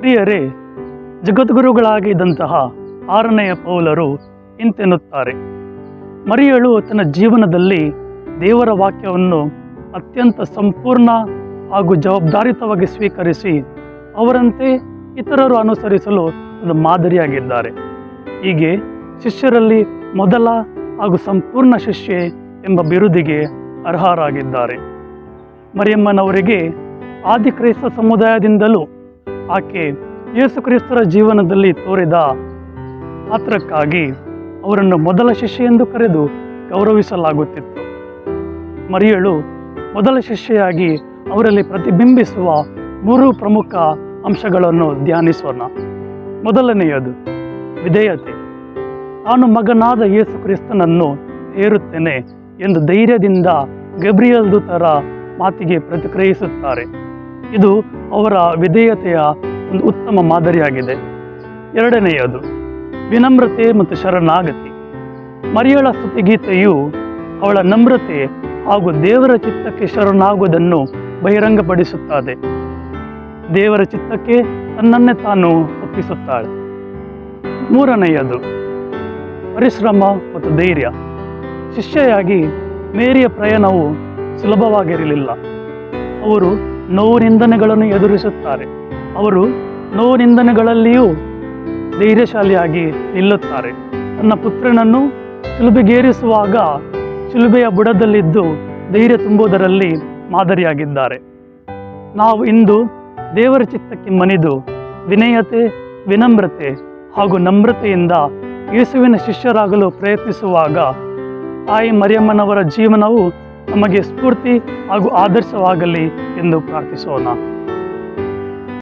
ಪ್ರಿಯರೇ, ಜಗದ್ಗುರುಗಳಾಗಿದ್ದಂತಹ ಆರನೆಯ ಪೌಲರು ಇಂತೆನ್ನುತ್ತಾರೆ. ಮರಿಯಳು ತನ್ನ ಜೀವನದಲ್ಲಿ ದೇವರ ವಾಕ್ಯವನ್ನು ಅತ್ಯಂತ ಸಂಪೂರ್ಣ ಹಾಗೂ ಜವಾಬ್ದಾರಿತವಾಗಿ ಸ್ವೀಕರಿಸಿ ಅವರಂತೆ ಇತರರು ಅನುಸರಿಸಲು ಒಂದು ಮಾದರಿಯಾಗಿದ್ದಾರೆ. ಹೀಗೆ ಶಿಷ್ಯರಲ್ಲಿ ಮೊದಲ ಹಾಗೂ ಸಂಪೂರ್ಣ ಶಿಷ್ಯೆ ಎಂಬ ಬಿರುದಿಗೆ ಅರ್ಹರಾಗಿದ್ದಾರೆ. ಮರಿಯಮ್ಮನವರಿಗೆ ಆದಿಕ್ರೈಸ್ತ ಸಮುದಾಯದಿಂದಲೂ ಆಕೆ ಯೇಸು ಕ್ರಿಸ್ತರ ಜೀವನದಲ್ಲಿ ತೋರಿದ ಪಾತ್ರಕ್ಕಾಗಿ ಅವರನ್ನು ಮೊದಲ ಶಿಷ್ಯ ಎಂದು ಕರೆದು ಗೌರವಿಸಲಾಗುತ್ತಿತ್ತು. ಮರಿಯಳು ಮೊದಲ ಶಿಷ್ಯೆಯಾಗಿ ಅವರಲ್ಲಿ ಪ್ರತಿಬಿಂಬಿಸುವ ಮೂರು ಪ್ರಮುಖ ಅಂಶಗಳನ್ನು ಧ್ಯಾನಿಸೋಣ. ಮೊದಲನೆಯದು, ವಿಧೇಯತೆ. ನಾನು ಮಗನಾದ ಯೇಸು ಕ್ರಿಸ್ತನನ್ನು ಹೇರುತ್ತೇನೆ ಎಂದು ಧೈರ್ಯದಿಂದ ಗಬ್ರಿಯಲ್ ದೂತರ ಮಾತಿಗೆ ಪ್ರತಿಕ್ರಿಯಿಸುತ್ತಾರೆ. ಇದು ಅವರ ವಿಧೇಯತೆಯ ಒಂದು ಉತ್ತಮ ಮಾದರಿಯಾಗಿದೆ. ಎರಡನೆಯದು, ವಿನಮ್ರತೆ ಮತ್ತು ಶರಣಾಗತಿ. ಮರಿಯಳ ಸ್ತುತಿಗೀತೆಯು ಅವಳ ನಮ್ರತೆ ಹಾಗೂ ದೇವರ ಚಿತ್ತಕ್ಕೆ ಶರಣಾಗುವುದನ್ನು ಬಹಿರಂಗಪಡಿಸುತ್ತದೆ. ದೇವರ ಚಿತ್ತಕ್ಕೆ ತನ್ನನ್ನೇ ತಾನು ಒಪ್ಪಿಸುತ್ತಾಳೆ. ಮೂರನೆಯದು, ಪರಿಶ್ರಮ ಮತ್ತು ಧೈರ್ಯ. ಶಿಷ್ಯೆಯಾಗಿ ಮೇರಿಯ ಪ್ರಯಾಣವು ಸುಲಭವಾಗಿರಲಿಲ್ಲ. ಅವರು ನೋವು ನಿಂದನೆಗಳನ್ನು ಎದುರಿಸುತ್ತಾರೆ. ಅವರು ನೋವು ನಿಂದನೆಗಳಲ್ಲಿಯೂ ಧೈರ್ಯಶಾಲಿಯಾಗಿ ನಿಲ್ಲುತ್ತಾರೆ. ತನ್ನ ಪುತ್ರನನ್ನು ಶಿಲುಬೆಗೇರಿಸುವಾಗ ಶಿಲುಬೆಯ ಬುಡದಲ್ಲಿದ್ದು ಧೈರ್ಯ ತುಂಬುವುದರಲ್ಲಿ ಮಾದರಿಯಾಗಿದ್ದಾರೆ. ನಾವು ಇಂದು ದೇವರ ಚಿತ್ತಕ್ಕೆ ಮನಿದು ವಿನಯತೆ, ವಿನಮ್ರತೆ ಹಾಗೂ ನಮ್ರತೆಯಿಂದ ಯೇಸುವಿನ ಶಿಷ್ಯರಾಗಲು ಪ್ರಯತ್ನಿಸುವಾಗ ತಾಯಿ ಮರಿಯಮ್ಮನವರ ಜೀವನವು ನಮಗೆ ಸ್ಫೂರ್ತಿ ಹಾಗೂ ಆದರ್ಶವಾಗಲಿ ಎಂದು ಪ್ರಾರ್ಥಿಸೋಣ.